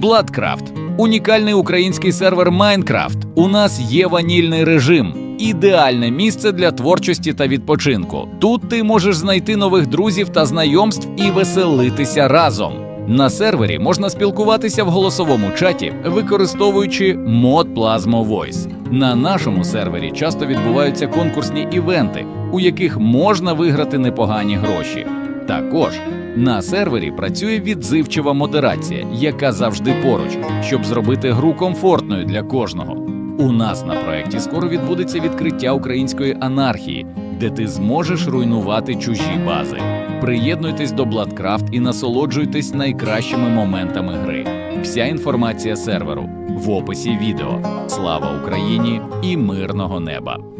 Bloodcraft – унікальний український сервер Майнкрафт. У нас є ванільний режим. Ідеальне місце для творчості та відпочинку. Тут ти можеш знайти нових друзів та знайомств і веселитися разом. На сервері можна спілкуватися в голосовому чаті, використовуючи мод Plasma Voice. На нашому сервері часто відбуваються конкурсні івенти, у яких можна виграти непогані гроші. Також на сервері працює відзивчива модерація, яка завжди поруч, щоб зробити гру комфортною для кожного. У нас на проєкті скоро відбудеться відкриття української анархії, де ти зможеш руйнувати чужі бази. Приєднуйтесь до Bloodcraft і насолоджуйтесь найкращими моментами гри. Вся інформація серверу в описі відео. Слава Україні і мирного неба!